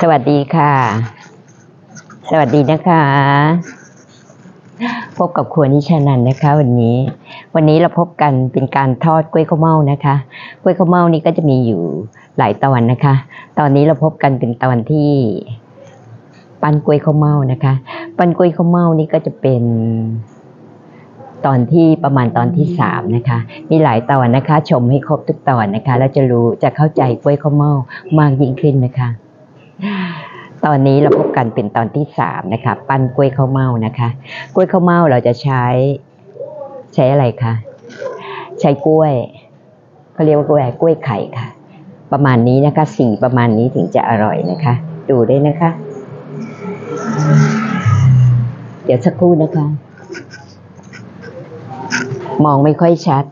สวัสดีค่ะ สวัสดีนะคะ พบกับครัวนิชานันนะคะ วันนี้ วันนี้เราพบกันเป็นการทอดกล้วยข้าวเม่านะคะ กล้วยข้าวเม่านี่ก็จะมีอยู่หลายตอนนะคะ ตอนนี้เราพบกันเป็นตอนที่ ปั้นกล้วยข้าวเม่านะคะ ปั้นกล้วยข้าวเม่านี่ก็จะเป็นตอนที่ประมาณตอนที่สามนะคะ มีหลายตอนนะคะ ชมให้ครบทุกตอนนะคะ แล้วจะรู้จะเข้าใจกล้วยข้าวเม่ามากยิ่งขึ้นนะคะ ตอนนี้เราพบกันเป็นตอนที่สามนะคะ ปั้นกล้วยข้าวเม่านะคะ กล้วยข้าวเม่าเราจะใช้ ใช้อะไรคะใช้กล้วยเขาเรียกว่ากล้วยกล้วยไข่ค่ะ ประมาณนี้นะคะสีประมาณนี้ถึงจะอร่อยนะคะ ดูได้นะคะ เดี๋ยวสักครู่นะคะ มองไม่ค่อยชัด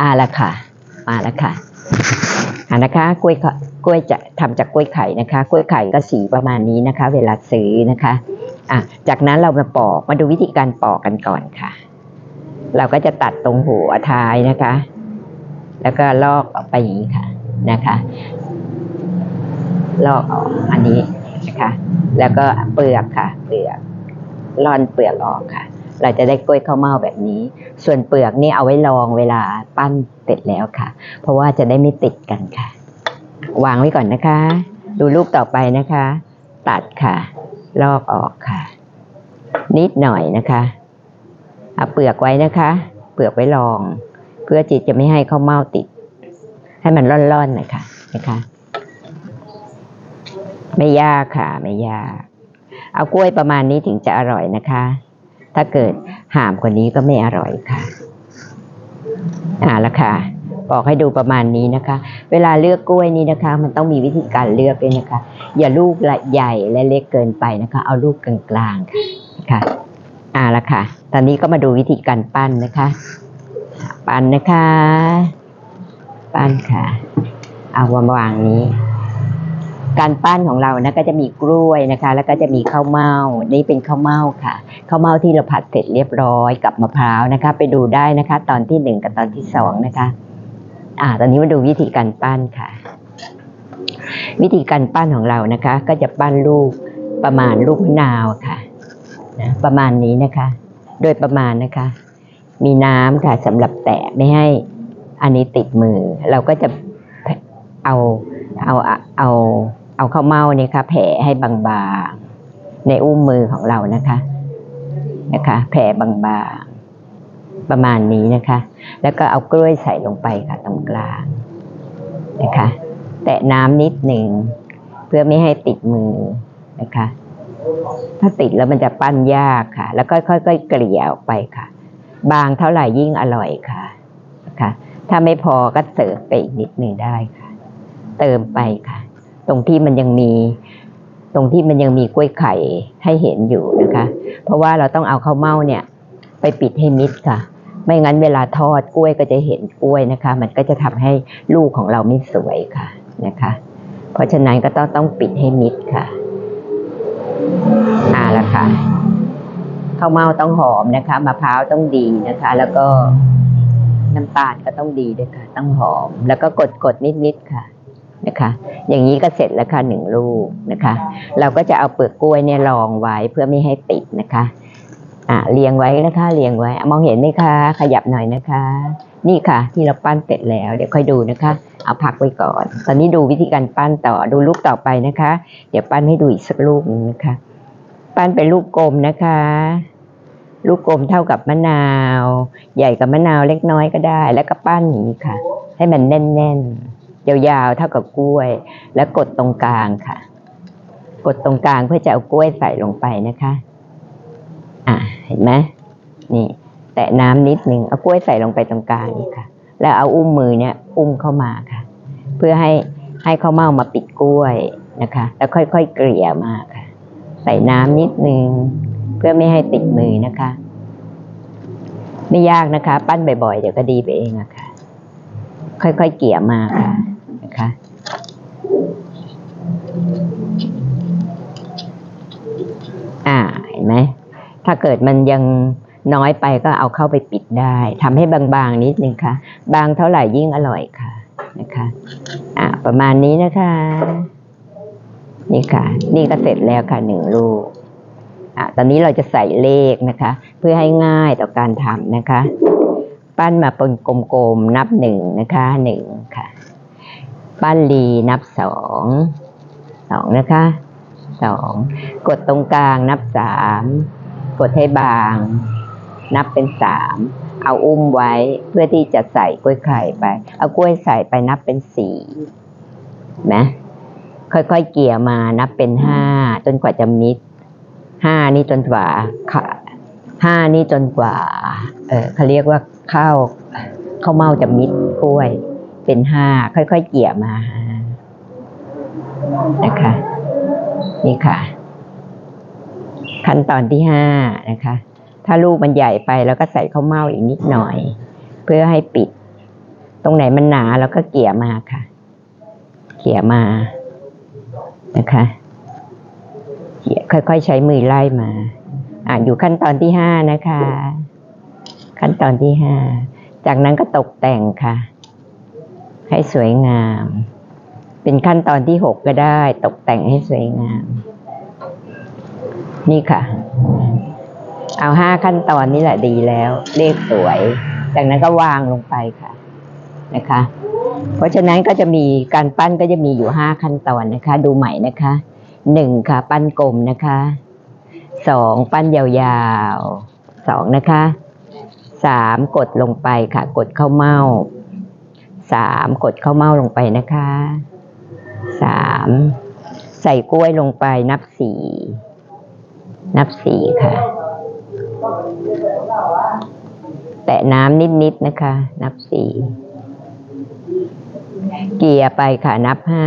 อ่าละค่ะ มาแล้วค่ะ อ่านะคะกล้วยกล้วยจะทำจากกล้วยไข่นะคะ กล้วยไข่ก็สีประมาณนี้นะคะ เวลาซื้อนะคะอะจากนั้นเรามาปอกมาดูวิธีการปอกกันก่อนค่ะ เราก็จะตัดตรงหัวท้ายนะคะ แล้วก็ลอกออกไปอย่างนี้ค่ะนะคะลอกออกอันนี้นะคะ แล้วก็เปลือกค่ะ เปลือกร่อนเปลือกออกค่ะ เราจะได้กล้วยข้าวเม่าแบบนี้ ส่วนเปลือกนี่เอาไว้รองเวลาปั้นเสร็จแล้วค่ะ เพราะว่าจะได้ไม่ติดกันค่ะ วางไว้ก่อนนะคะ ดูลูกต่อไปนะคะ ตัดค่ะ ลอกออกค่ะ นิดหน่อยนะคะเอาเปลือกไว้นะคะ เปลือกไว้รอง เพื่อจิตจะไม่ให้ข้าวเม่าติด ให้มันร่อนๆหน่อยค่ะนะคะไม่ยากค่ะ ไม่ยาก เอากล้วยประมาณนี้ถึงจะอร่อยนะคะ ถ้าเกิดห่ามกว่านี้ก็ไม่อร่อยค่ะอ่าละค่ะบอกให้ดูประมาณนี้นะคะ เวลาเลือกกล้วยนี้นะคะ มันต้องมีวิธีการเลือกด้วยนะคะ อย่าลูกละใหญ่และเล็กเกินไปนะคะ เอาลูกกลางๆค่ะค่ะอ่าละค่ะ ตอนนี้ก็มาดูวิธีการปั้นนะคะ ปั้นนะคะ ปั้นค่ะ เอาวางวางนี้ การปั้นของเรานะก็จะมีกล้วยนะคะ แล้วก็จะมีข้าวเม่านี่เป็นข้าวเม่าค่ะข้าวเม่าที่เราผัดเสร็จเรียบร้อยกับมะพร้าวนะคะ ไปดูได้นะคะ ตอนที่หนึ่งกับตอนที่สองนะคะ อ่า ตอนนี้มาดูวิธีการปั้นค่ะ วิธีการปั้นของเรานะคะ ก็จะปั้นลูกประมาณลูกมะนาวค่ะนะประมาณนี้นะคะ โดยประมาณนะคะ มีน้ำค่ะสำหรับแตะไม่ให้อันนี้ติดมือ เราก็จะเอาเอาเอา เอาเข้าวเม่าเนี่ยค่ะแผ่ให้บางๆในอุ้มมือของเรานะคะนะคะ แผ่บางๆประมาณนี้นะคะ แล้วก็เอากล้วยใส่ลงไปค่ะตรงกลางนะคะ แตะน้ำนิดหนึ่งเพื่อไม่ให้ติดมือนะคะ ถ้าติดแล้วมันจะปั้นยากค่ะ แล้วก็ค่อยๆเกลี่ยออกไปค่ะ บางเท่าไหร่ยิ่งอร่อยค่ะนะคะถ้าไม่พอก็เสิร์ฟไปอีกนิดหนึ่งได้ค่ะ เติมไปค่ะ รงที่มันยังมี ตรงที่มันยังมีกล้วยไข่ให้เห็นอยู่นะคะ เพราะว่าเราต้องเอาข้าวเม่าเนี่ย ไปปิดให้มิดค่ะ ไม่งั้นเวลาทอดกล้วยก็จะเห็นกล้วยนะคะ มันก็จะทำให้ลูกของเราไม่สวยค่ะนะคะ เพราะฉะนั้นก็ต้องต้องปิดให้มิดค่ะอ่าละค่ะข้าวเม่าต้องหอมนะคะมะพร้าวต้องดีนะคะ แล้วก็น้ำตาลก็ต้องดีด้วยค่ะ ต้องหอม แล้วก็กดกดนิดๆค่ะ นะคะ อย่างนี้ก็เสร็จแล้วค่ะหนึ่งลูกนะคะ เราก็จะเอาเปลือกกล้วยเนี่ยรองไว้เพื่อไม่ให้ติดนะคะอะเรียงไว้นะคะเรียงไว้มองเห็นไหมคะ ขยับหน่อยนะคะ นี่ค่ะ ที่เราปั้นเสร็จแล้ว เดี๋ยวค่อยดูนะคะ เอาพักไว้ก่อน ตอนนี้ดูวิธีการปั้นต่อดูลูกต่อไปนะคะ เดี๋ยวปั้นให้ดูอีกสักลูกนึงนะคะ ปั้นเป็นลูกกลมนะคะ ลูกกลมเท่ากับมะนาว ใหญ่กับมะนาวเล็กน้อยก็ได้ แล้วก็ปั้นอย่างนี้ค่ะ ให้มันแน่นๆ ยาวๆเท่ากับกล้วย แล้วกดตรงกลางค่ะ กดตรงกลางเพื่อจะเอากล้วยใส่ลงไปนะคะ อะเห็นไหมนี่ แตะน้ำนิดนึงเอากล้วยใส่ลงไปตรงกลางนี่ค่ะ แล้วเอาอุ้มมือเนี่ย อุ้มเข้ามาค่ะ เพื่อให้ให้ข้าวเม่ามาปิดกล้วยนะคะ แล้วค่อยๆเกลี่ยมาค่ะ ใส่น้ำนิดนึงเพื่อไม่ให้ติดมือนะคะ ไม่ยากนะคะ ปั้นบ่อยๆ เดี๋ยวก็ดีไปเองอะค่ะ ค่อยๆเกลี่ยมาค่ะ นะคะ อ่าเห็นไหม ถ้าเกิดมันยังน้อยไปก็เอาเข้าไปปิดได้ทำให้บางๆนิดนึงค่ะ บางเท่าไหร่ยิ่งอร่อยค่ะนะคะ อ่าประมาณนี้นะคะ นี่ค่ะ นี่ก็เสร็จแล้วค่ะหนึ่งลูกอะตอนนี้เราจะใส่เลขนะคะ เพื่อให้ง่ายต่อการทำนะคะ ปั้นมาเป็นกลมๆนับหนึ่งนะคะหนึ่งค่ะ ปั้นลีนับสองสองนะคะสองกดตรงกลางนับสามกดให้บาง นับเป็นสามเอาอุ้มไว้เพื่อที่จะใส่กล้วยไข่ไป เอากล้วยใส่ไปนับเป็นสี่นะค่อยๆเกี่ยมานับเป็นห้าจนกว่าจะมิดห้านี่จนกว่าห้านี่จนกว่า เออเขาเรียกว่าข้าวข้าวเมาจะมิดกล้วย เป็นห้าค่อยๆเกี่ยมานะคะ นี่ค่ะ ขั้นตอนที่ห้านะคะ ถ้าลูกมันใหญ่ไปแล้วก็ใส่ข้าวเม่าอีกนิดหน่อย เพื่อให้ปิด ตรงไหนมันหนาแล้วก็เกี่ยมาค่ะ เกี่ยมานะคะเกี่ยค่อยๆใช้มือไล่มา อ่าอยู่ขั้นตอนที่ห้านะคะ ขั้นตอนที่ห้าจากนั้นก็ตกแต่งค่ะ ให้สวยงาม เป็นขั้นตอนที่หกก็ได้ ตกแต่งให้สวยงาม นี่ค่ะ เอาห้าขั้นตอนนี้แหละดีแล้ว เลขสวย จากนั้นก็วางลงไปค่ะ นะคะ เพราะฉะนั้นก็จะมีการปั้นก็จะมีอยู่ห้าขั้นตอนนะคะ ดูใหม่นะคะหนึ่งค่ะ ปั้นกลมนะคะสองปั้นยาวๆสองนะคะสามกดลงไปค่ะ กดเข้าเม้า สามกดเข้าเม้าลงไปนะคะสามใส่กล้วยลงไปนับสี่นับสี่ค่ะ แตะน้ำนิดๆนะคะ นับสี่เกียร์ไปค่ะนับห้า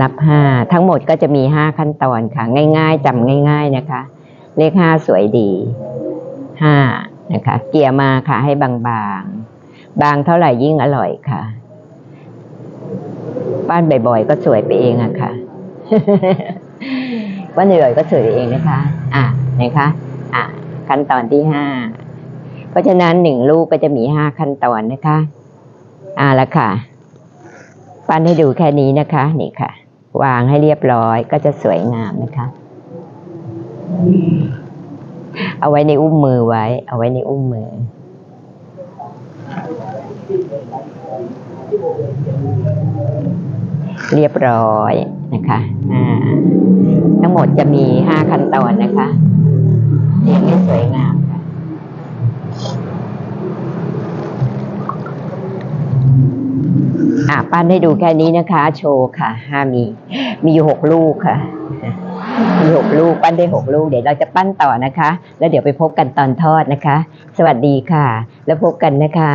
นับห้าทั้งหมดก็จะมีห้าขั้นตอนค่ะ ง่ายๆจำง่าย ๆนะคะ เลขห้าสวยดีห้า นะคะ เกี่ยมาค่ะให้บางๆ บางเท่าไหร่ยิ่งอร่อยค่ะบ้านบ่อยๆ ก็สวยไปเองอะค่ะบ้านบ่อยๆก็สวยไปเองนะคะ อะนะคะ อะขั้นตอนที่ห้าเพราะฉะนั้นหนึ่งลูกก็จะมีห้าขั้นตอนนะคะ อ่าละค่ะ ปั้นให้ดูแค่นี้นะคะ นี่ค่ะ วางให้เรียบร้อยก็จะสวยงามนะคะ เอาไว้ในอุ้มมือไว้ เอาไว้ในอุ้มมือ เรียบร้อยนะคะทั้งหมดจะมีห้าขั้นตอนนะคะเรียงให้สวยงามค่ะอะ ปั้นให้ดูแค่นี้นะคะ โชว์ค่ะห้ามี มีอยู่หกลูกค่ะ มีหกลูกปั้นได้หกลูกเดี๋ยวเราจะปั้นต่อนะคะ แล้วเดี๋ยวไปพบกันตอนทอดนะคะ สวัสดีค่ะ แล้วพบกันนะคะ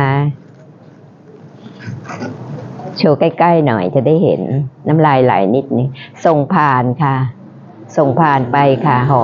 โชว์ใกล้ๆหน่อยจะได้เห็นน้ำลายไหลนิดนึงส่งผ่านค่ะ ส่งผ่านไปค่ะหอม